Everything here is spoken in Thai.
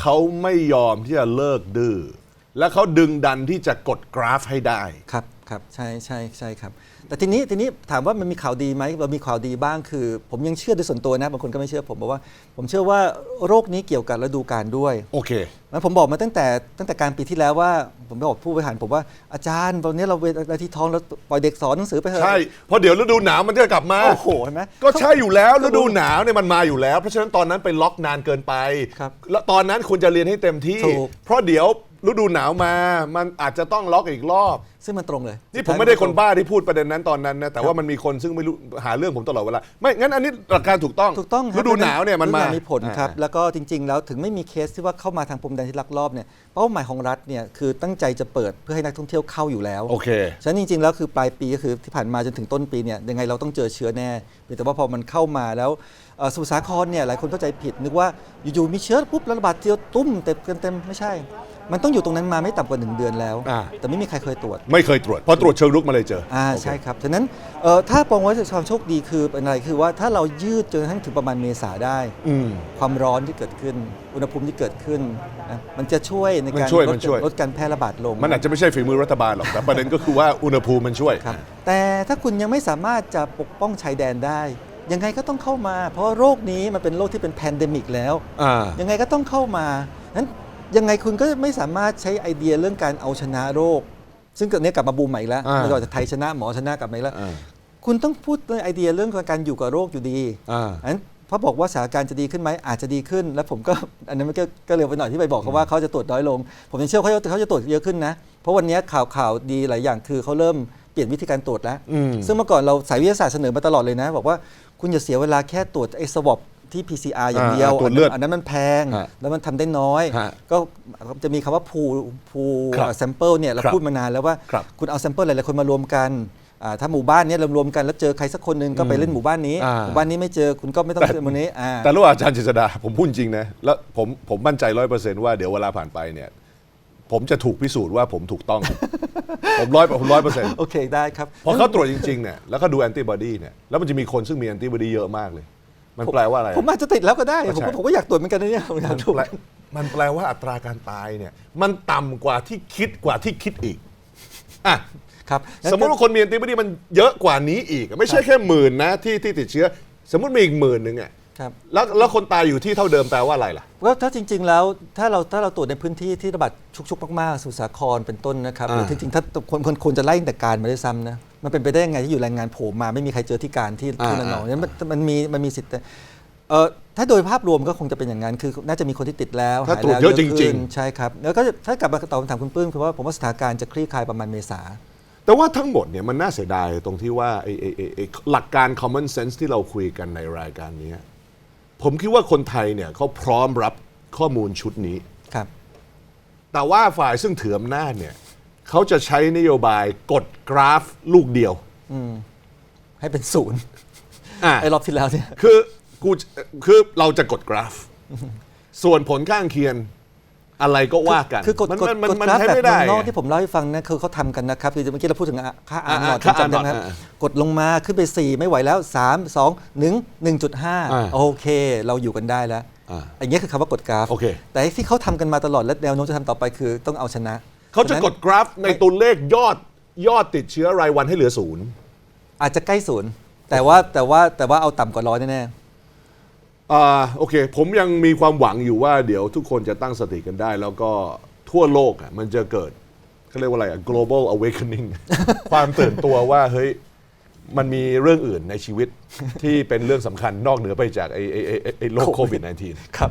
เขาไม่ยอมที่จะเลิกดื้อและเขาดึงดันที่จะกดกราฟให้ได้ ครับครับใช่ใช่ใช่ครับ แต่ทีนี้ทีนี้ถามว่ามันมีข่าวดีไหมเรามีข่าวดีบ้างคือ ผมยังเชื่อโดยส่วนตัวนะบางคนก็ไม่เชื่อผมบอกว่า ผมเชื่อว่าโรคนี้เกี่ยวกับฤดูกาลด้วยโอเคแล้วผมบอกมาตั้งแต่ตั้งแต่กลารปีที่แล้วว่า ผมบอกผู้บริหารผมว่าอาจารย์ตอนนี้เราเวลาที่ท้องแล้วปล่อยเด็กสอนหนังสือไปเถอะใช่เพราะเดี๋ยวฤดูหนาวมันจะกลับมาโอ้โหเห็นไหมก็ใช่อยู่แล้วฤดูหนาวเนี่ยมันมาอยู่แล้ว เพราะฉะนั้นตอนนั้นไปล็อกนานเกินไปครับแล้วตอนนั้นคุณจะเรียนให้เต็มที่ถูกเพราะเดี๋ยวฤดูหนาวมา มันอาจจะต้องล็อกอีกรอบ ซึ่งมันตรงเลย นี่ผมไม่ได้คนบ้าที่พูดประเด็นนั้นตอนนั้นนะแต่ว่ามันมีคนซึ่งไม่รู้หาเรื่องผมตลอดเวลาไม่งั้นอันนี้หลักการถูกต้องถูกต้องคฤรับดูหนาวเนี่ยมันฤดูมาหวมีผลครับแล้วก็จริง ๆ แล้วถึงไม่มีเคสที่ว่าเข้ามาทางพรมแดนที่ลักลอบเนี่ยเป้าหมายของรัฐเนี่ยคือตั้งใจจะเปิดเพื่อให้นักท่องเที่ยวเข้าอยู่แล้วโอเคฉะนั้นจริง ๆ แล้วคือปลายปีก็คือที่ผ่านมาจนถึงต้นปีเนี่ยยังไงเราต้องเจอเชื้อแน่เพียงแต่ว่าพอมันเข้ามาแล้วเอ่อสมุทรสาครเนี่ยหลายคนเข้าใจผิดนึกว่าอยู่ๆมีเชื้อปุ๊บแล้วระบาดเดียวตุ้มเต็มเต็มๆไม่ใช่ มันต้องอยู่ตรงนั้นมาไม่ต่ำกว่าหนึ่งเดือนแล้ว อ่า แต่ไม่มีใครเคยตรวจ ไม่เคยตรวจ พอตรวจเชิงรุกมาเลยเจออ่าโอเค ใช่ครับ ฉะนั้นเอ่อถ้าปองไว้ความโชคดีคือเป็นอะไรคือว่าถ้าเรายืดจนกระทั่งถึงประมาณเมษาได้ อืม ความร้อนที่เกิดขึ้น อุณหภูมิที่เกิดขึ้นนะมันจะช่วยในมันการช่วยลมัดนช่วย ลดการแพร่ระบาดลง มันอาจจะไม่ใช่ฝีมือรัฐบาลหรอก แต่ประเด็นก็คือว่าอุณหภูมิมันช่วย ครับแต่ถ้าคุณยังไม่สามารถจะปกป้องชายแดนได้ ยังไงก็ต้องเข้ามา เพราะว่าโรคนี้มันเป็นโรคที่เป็นแพนเดมิกแล้ว อ่า ยังไงก็ต้องเข้ามานั้น ยังไงคุณก็ไม่สามารถใช้ไอเดียเรื่องการเอาชนะโรค ซึ่งตอนนี้กลับมาบูมใหม่แล้วอ่าไม่ว่าจะไทยชนะหมอชนะกลับมาอีกแล้ว อ่า คุณต้องพูดเรื่องไอเดียเรื่องการอยู่กับโรคอยู่ดีอ่า อันนั้นพอบอกว่าสถานการณ์จะดีขึ้นไหมอาจจะดีขึ้น แล้วผมก็ อันนั้นมันก็ก็เร็วไปหน่อยที่ไปบอกเขาว่าเขาจะตรวจน้อยลง ผมยังเชื่อว่าเขาจะเขาจะตรวจเยอะขึ้นนะ เพราะวันนี้ข่าวข่าวดีหลายอย่างคือเขาเริ่มเปลี่ยนวิธีการตรวจแล้ว อืม ซึ่งเมื่อก่อนเราสายวิทยาศาสตร์เสนอมาตลอดเลยนะ บอกว่าคุณอย่าเสียเวลาแค่ตรวจไอ้สวอป ที่ PCR อย่างเดียวอ่าตรวจเลือดอันนั้นมันแพง ฮะแล้วมันทำได้น้อย ฮะก็จะมีคำว่าพูพูครับแซมเปิลเนี่ยเราครับพูดมานานแล้วว่าครับคุณเอาแซมเปิลหลายๆคนมารวมกันอ่าถ้าหมู่บ้านเนี้ยรวมๆกันแล้วเจอใครสักคนหนึ่งก็ไปเล่นหมู่บ้านนี้อ่า หมู่บ้านนี้ไม่เจอคุณก็ไม่ต้องเจอหมู่นี้อ่า แต่ระหว่างอาจารย์เจษดาผมพูดจริงนะแล้วผมผมมั่นใจร้อยเปอร์เซนต์ว่าเดี๋ยวเวลาผ่านไปเนี่ย ผมจะถูกพิสูจน์ว่าผมถูกต้อง ผมร้อยผมร้อยเปอร์เซ็นต์โอเคได้ครับ พอเขาตรวจจริงๆเนี่ยแล้วก็ดูแอนติบอดีเนี่ยแล้วมันจะมีคนซึ่งมีแอนติบอดีเยอะมากเลย มันแปลว่าอะไร ผมอาจจะติดแล้วก็ได้ก็ผมใช่ก็ผมก็อยากตรวจเหมือนกันนะเนี่ยผมอยากมันตรวจแปลมันแปลว่าอัตราการตายเนี่ยมันต่ำกว่าที่คิดกว่าที่คิดอีกอะครับสมมติว่าคนมีแอนติบอดีมันเยอะกว่านี้อีก ไม่ใช่แค่หมื่นนะที่ที่ติดเชื้อ สมมติมีอีกหมื่นหนึ่งอะครับ แล้วแล้วคนตายอยู่ที่เท่าเดิมแปลว่าอะไรล่ะว่าถ้าจริง ๆ แล้วถ้าเราถ้าเราตรวจในพื้นที่ที่ระบาดชุกๆ มากๆสมุทรสาครเป็นต้นนะครับอ่าหรือจริงๆถ้าคนคนควรจะไล่ตั้งแต่การมาด้วยซ้ำนะ มันเป็นไปได้ยังไงที่อยู่แรงงานโผล่มาไม่มีใครเจอที่การที่ที่ระนองนั้นมันมันมีมันมีสิทธิ์แต่เออถ้าโดยภาพรวมก็คงจะเป็นอย่างนั้นคือน่าจะมีคนที่ติดแล้วถ้าหตรวจแล้เยอะจริงๆขึ้นใช่ครับแล้วก็ถ้ากลับมาตอบคำถามคุณปื้มคือว่าผมว่าสถานการณ์จะคลี่คลายประมาณเมษาแต่ว่าทั้งหมดเนี่ยมันน่าเสียดายตรงที่ว่าไอ้ไอ้ไอ้ไอ้หลักการ common sense ที่เราคุยกันในรายการนี้ผมคิดว่าคนไทยเนี่ยเขาพร้อมรับข้อมูลชุดนี้ครับ แต่ว่าฝ่ายซึ่งถืออำนาจเนี่ย เขาจะใช้นโยบายกดกราฟลูกเดียวให้เป็นศูนย์อะไอ้รอบที่แล้วเนี่ย คือกูคือเราจะกดกราฟ ส่วนผลข้างเคียงอะไรก็ว่ากันคือกดมันกดมันกดมันกราฟใช้แบบไม่เมืได้องนอกไงที่ผมเล่าให้ฟังนะคือเขาทำกันนะครับคือเมื่อกี้เราพูดถึงค่าอาร์มอดอ่าจำได้ไหมครับค่า Arnold อ่ากดลงมาขึ้นไป 4 ไม่ไหวแล้ว 3 2 1 1.5 โอเค เราอยู่กันได้แล้วอ่าอันนี้คือคำว่ากดกราฟโอเคแต่ที่เขาทำกันมาตลอดและแนวโน้มจะทำต่อไปคือต้องเอาชนะ เขาจะฉนั้นกดกราฟในตัวเลขยอดยอดติดเชื้อรายวันให้เหลือศูนย์อาจจะใกล้ศูนย์แต่ว่าแต่ว่าแต่ว่าเอาต่ำกว่าร้อยแน่อ่าโอเค ผมยังมีความหวังอยู่ว่าเดี๋ยวทุกคนจะตั้งสติกันได้ แล้วก็ทั่วโลกอะมันจะเกิดเขาเรียกว่าอะไรอะ global awakening ความตื่นตัวว่าเฮ้ยมันมีเรื่องอื่นในชีวิตที่เป็นเรื่องสำคัญนอกเหนือไปจากไอ้ไอ้ไอ้ไอ้โรคโควิด -19 ๆครับ